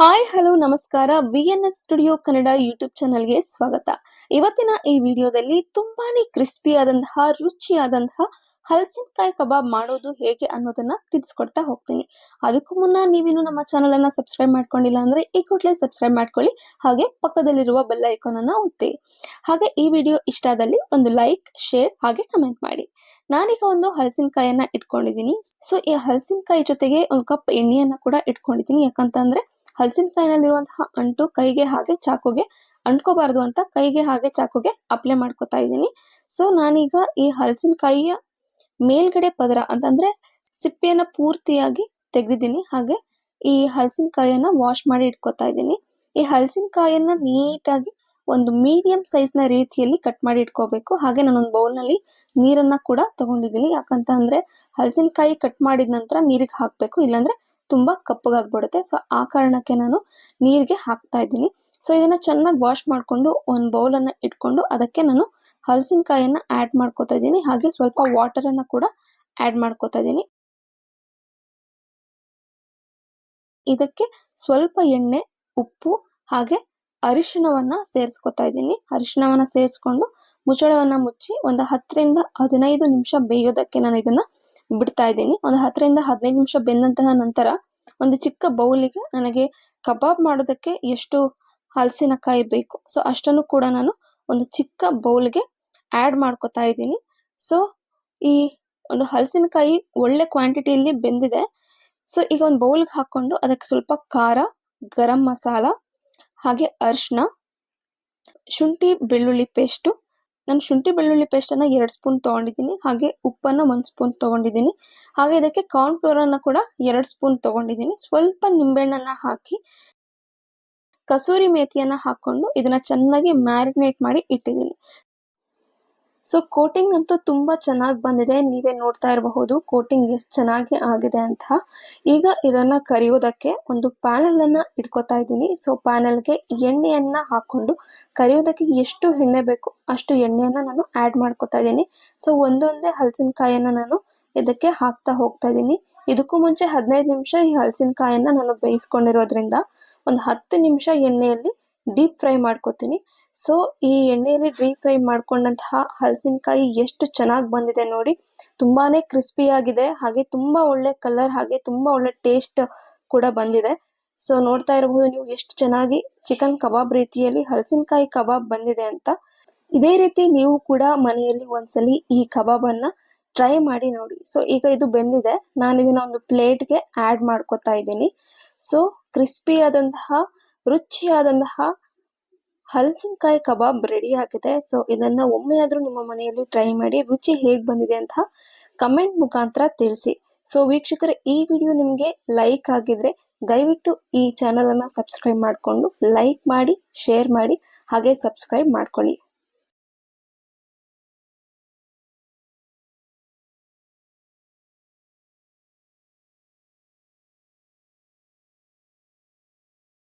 Hi hello ನಮಸ್ಕಾರ. V N S studio Kannada YouTube ಚಾನಲ್ಗೆ ಸ್ವಾಗತ. ಇವತ್ತಿನ ಈ ವಿಡಿಯೋದಲ್ಲಿ ತುಂಬಾನೇ ಕ್ರಿಸ್ಪಿ ಆದಂತಹ, ರುಚಿಯಾದಂತಹ ಹಲಸಿನಕಾಯಿ ಕಬಾಬ್ ಮಾಡೋದು ಹೇಗೆ ಅನ್ನೋದನ್ನ ತಿಳಿಸ್ಕೊಡ್ತಾ ಹೋಗ್ತೀನಿ. ಅದಕ್ಕೂ ಮುನ್ನ ನೀವಿನ್ನು ನಮ್ಮ ಚಾನಲ್ ಅನ್ನ ಸಬ್ಸ್ಕ್ರೈಬ್ ಮಾಡ್ಕೊಂಡಿಲ್ಲ ಅಂದ್ರೆ ಈ ಕೂಡಲೇ ಸಬ್ಸ್ಕ್ರೈಬ್ ಮಾಡ್ಕೊಳ್ಳಿ. ಹಾಗೆ ಪಕ್ಕದಲ್ಲಿರುವ ಬೆಲ್ ಐಕಾನ್ ಅನ್ನ ಒತ್ತಿ. ಹಾಗೆ ಈ ವಿಡಿಯೋ ಇಷ್ಟ ಆದಲ್ಲಿ ಒಂದು ಲೈಕ್ ಶೇರ್ ಹಾಗೆ ಕಮೆಂಟ್ ಮಾಡಿ. ನಾನೀಗ ಒಂದು ಹಲಸಿನಕಾಯನ್ನ ಇಟ್ಕೊಂಡಿದ್ದೀನಿ ಸೊ ಈ ಹಲಸಿನಕಾಯಿ ಜೊತೆಗೆ ಒಂದು ಕಪ್ ಎಣ್ಣೆಯನ್ನ ಕೂಡ ಇಟ್ಕೊಂಡಿದ್ದೀನಿ ಯಾಕಂತಂದ್ರೆ ಹಲಸಿನಕಾಯಿನಲ್ಲಿರುವಂತಹ ಅಂಟು ಕೈಗೆ ಹಾಗೆ ಚಾಕುಗೆ ಅಂಟ್ಕೋಬಾರ್ದು ಅಂತ ಕೈಗೆ ಹಾಗೆ ಚಾಕುಗೆ ಅಪ್ಲೈ ಮಾಡ್ಕೋತಾ ಇದ್ದೀನಿ. ಸೊ ನಾನೀಗ ಈ ಹಲಸಿನಕಾಯಿಯ ಮೇಲ್ಗಡೆ ಪದರ ಅಂತಂದ್ರೆ ಸಿಪ್ಪೆಯನ್ನ ಪೂರ್ತಿಯಾಗಿ ತೆಗೆದಿದ್ದೀನಿ. ಹಾಗೆ ಈ ಹಲಸಿನಕಾಯಿಯನ್ನ ವಾಶ್ ಮಾಡಿ ಇಟ್ಕೋತಾ ಇದ್ದೀನಿ. ಈ ಹಲಸಿನಕಾಯಿಯನ್ನ ನೀಟಾಗಿ ಒಂದು ಮೀಡಿಯಂ ಸೈಜ್ನ ರೀತಿಯಲ್ಲಿ ಕಟ್ ಮಾಡಿ ಇಟ್ಕೋಬೇಕು. ಹಾಗೆ ನಾನೊಂದು ಬೌಲ್ನಲ್ಲಿ ನೀರನ್ನ ಕೂಡ ತಗೊಂಡಿದ್ದೀನಿ. ಯಾಕಂತ ಅಂದ್ರೆ ಹಲಸಿನಕಾಯಿ ಕಟ್ ಮಾಡಿದ ನಂತರ ನೀರಿಗೆ ಹಾಕ್ಬೇಕು. ಇಲ್ಲಾಂದ್ರೆ ತುಂಬಾ ಕಪ್ಪಗಾಗ್ಬಿಡುತ್ತೆ. ಸೊ ಆ ಕಾರಣಕ್ಕೆ ನಾನು ನೀರಿಗೆ ಹಾಕ್ತಾ ಇದ್ದೀನಿ. ಸೊ ಇದನ್ನ ಚೆನ್ನಾಗಿ ವಾಶ್ ಮಾಡಿಕೊಂಡು ಒಂದು ಬೌಲನ್ನು ಇಟ್ಕೊಂಡು ಅದಕ್ಕೆ ನಾನು ಹಲಸಿನಕಾಯಿಯನ್ನ ಆ್ಯಡ್ ಮಾಡ್ಕೋತಾ ಇದ್ದೀನಿ. ಹಾಗೆ ಸ್ವಲ್ಪ ವಾಟರ್ ಅನ್ನ ಕೂಡ ಆ್ಯಡ್ ಮಾಡ್ಕೋತಾ ಇದ್ದೀನಿ. ಇದಕ್ಕೆ ಸ್ವಲ್ಪ ಎಣ್ಣೆ, ಉಪ್ಪು ಹಾಗೆ ಅರಿಶಿಣವನ್ನು ಸೇರಿಸ್ಕೊತಾ ಇದ್ದೀನಿ. ಅರಿಶಿಣವನ್ನು ಸೇರಿಸ್ಕೊಂಡು ಮುಚ್ಚಳವನ್ನ ಮುಚ್ಚಿ ಒಂದು ಹತ್ತರಿಂದ ಹದಿನೈದು ನಿಮಿಷ ಬೇಯೋದಕ್ಕೆ ನಾನು ಇದನ್ನ ಬಿಡ್ತಾ ಇದ್ದೀನಿ. ಒಂದು ಹತ್ತರಿಂದ ಹದಿನೈದು ನಿಮಿಷ ಬೆಂದಂತಹ ನಂತರ ಒಂದು ಚಿಕ್ಕ ಬೌಲಿಗೆ ನನಗೆ ಕಬಾಬ್ ಮಾಡೋದಕ್ಕೆ ಎಷ್ಟು ಹಲಸಿನಕಾಯಿ ಬೇಕು. ಸೊ ಅಷ್ಟನ್ನು ಕೂಡ ನಾನು ಒಂದು ಚಿಕ್ಕ ಬೌಲ್ಗೆ ಆ್ಯಡ್ ಮಾಡ್ಕೊತಾ ಇದ್ದೀನಿ. ಸೊ ಈ ಒಂದು ಹಲಸಿನಕಾಯಿ ಒಳ್ಳೆ ಕ್ವಾಂಟಿಟಿಯಲ್ಲಿ ಬೆಂದಿದೆ. ಸೊ ಈಗ ಒಂದು ಬೌಲ್ಗೆ ಹಾಕ್ಕೊಂಡು ಅದಕ್ಕೆ ಸ್ವಲ್ಪ ಖಾರ, ಗರಂ ಮಸಾಲ, ಹಾಗೆ ಅರಿಶಿನ ಶುಂಠಿ ಬೆಳ್ಳುಳ್ಳಿ ಪೇಸ್ಟು ನಾನು ಶುಂಠಿ ಬೆಳ್ಳುಳ್ಳಿ ಪೇಸ್ಟನ್ನು ಎರಡು ಸ್ಪೂನ್ ತೊಗೊಂಡಿದ್ದೀನಿ, ಹಾಗೆ ಉಪ್ಪನ್ನು ಒಂದು ಸ್ಪೂನ್ ತೊಗೊಂಡಿದ್ದೀನಿ. ಹಾಗೆ ಇದಕ್ಕೆ ಕಾರ್ನ್ ಫ್ಲೋರನ್ನು ಕೂಡ ಎರಡು ಸ್ಪೂನ್ ತೊಗೊಂಡಿದ್ದೀನಿ. ಸ್ವಲ್ಪ ನಿಂಬೆಹಣ್ಣನ್ನು ಹಾಕಿ, ಕಸೂರಿ ಮೇಥಿಯನ್ನು ಹಾಕೊಂಡು ಇದನ್ನ ಚೆನ್ನಾಗಿ ಮ್ಯಾರಿನೇಟ್ ಮಾಡಿ ಇಟ್ಟಿದ್ದೀನಿ. ಸೊ ಕೋಟಿಂಗ್ ಅಂತೂ ತುಂಬ ಚೆನ್ನಾಗಿ ಬಂದಿದೆ. ನೀವೇ ನೋಡ್ತಾ ಇರಬಹುದು ಕೋಟಿಂಗ್ ಎಷ್ಟು ಚೆನ್ನಾಗಿ ಆಗಿದೆ ಅಂತ. ಈಗ ಇದನ್ನು ಕರಿಯೋದಕ್ಕೆ ಒಂದು ಪ್ಯಾನಲನ್ನು ಇಟ್ಕೋತಾ ಇದ್ದೀನಿ. ಸೊ ಪ್ಯಾನಲ್ಗೆ ಎಣ್ಣೆಯನ್ನು ಹಾಕ್ಕೊಂಡು ಕರಿಯೋದಕ್ಕೆ ಎಷ್ಟು ಎಣ್ಣೆ ಬೇಕು ಅಷ್ಟು ಎಣ್ಣೆಯನ್ನು ನಾನು ಆ್ಯಡ್ ಮಾಡ್ಕೋತಾ ಇದ್ದೀನಿ. ಸೊ ಒಂದೊಂದೇ ಹಲಸಿನಕಾಯನ್ನು ನಾನು ಇದಕ್ಕೆ ಹಾಕ್ತಾ ಹೋಗ್ತಾ ಇದ್ದೀನಿ. ಇದಕ್ಕೂ ಮುಂಚೆ ಹದಿನೈದು ನಿಮಿಷ ಈ ಹಲಸಿನಕಾಯನ್ನು ನಾನು ಬೇಯಿಸ್ಕೊಂಡಿರೋದ್ರಿಂದ ಒಂದು ಹತ್ತು ನಿಮಿಷ ಎಣ್ಣೆಯಲ್ಲಿ ಡೀಪ್ ಫ್ರೈ ಮಾಡ್ಕೋತೀನಿ. ಸೊ ಈ ಎಣ್ಣೆಯಲ್ಲಿ ಡ್ರೀ ಫ್ರೈ ಮಾಡ್ಕೊಂಡಂತಹ ಹಲಸಿನಕಾಯಿ ಎಷ್ಟು ಚೆನ್ನಾಗಿ ಬಂದಿದೆ ನೋಡಿ. ತುಂಬಾ ಕ್ರಿಸ್ಪಿ ಆಗಿದೆ. ಹಾಗೆ ತುಂಬ ಒಳ್ಳೆ ಕಲರ್ ಹಾಗೆ ತುಂಬ ಒಳ್ಳೆ ಟೇಸ್ಟ್ ಕೂಡ ಬಂದಿದೆ. ಸೊ ನೋಡ್ತಾ ಇರಬಹುದು ನೀವು ಎಷ್ಟು ಚೆನ್ನಾಗಿ ಚಿಕನ್ ಕಬಾಬ್ ರೀತಿಯಲ್ಲಿ ಹಲಸಿನಕಾಯಿ ಕಬಾಬ್ ಬಂದಿದೆ ಅಂತ. ಇದೇ ರೀತಿ ನೀವು ಕೂಡ ಮನೆಯಲ್ಲಿ ಒಂದ್ಸಲಿ ಈ ಕಬಾಬ್ ಅನ್ನ ಟ್ರೈ ಮಾಡಿ ನೋಡಿ. ಸೊ ಈಗ ಇದು ಬೆಂದಿದೆ. ನಾನು ಇದನ್ನ ಒಂದು ಪ್ಲೇಟ್ಗೆ ಆಡ್ ಮಾಡ್ಕೋತಾ ಇದ್ದೀನಿ. ಸೊ ಕ್ರಿಸ್ಪಿ ಆದಂತಹ, ರುಚಿಯಾದಂತಹ ಹಲಸಿನಕಾಯಿ ಕಬಾಬ್ ರೆಡಿ ಆಗಿದೆ. ಸೊ ಇದನ್ನ ಒಮ್ಮೆ ಆದ್ರೂ ನಿಮ್ಮ ಮನೆಯಲ್ಲಿ ಟ್ರೈ ಮಾಡಿ, ರುಚಿ ಹೇಗೆ ಬಂದಿದೆ ಅಂತ ಕಮೆಂಟ್ ಮುಖಾಂತರ ತಿಳಿಸಿ. ಸೊ ವೀಕ್ಷಕರ, ಈ ವಿಡಿಯೋ ನಿಮಗೆ ಲೈಕ್ ಆಗಿದ್ರೆ ದಯವಿಟ್ಟು ಈ ಚಾನಲನ್ನು ಸಬ್ಸ್ಕ್ರೈಬ್ ಮಾಡಿಕೊಂಡು ಲೈಕ್ ಮಾಡಿ ಶೇರ್ ಮಾಡಿ, ಹಾಗೆ ಸಬ್ಸ್ಕ್ರೈಬ್ ಮಾಡ್ಕೊಳ್ಳಿ.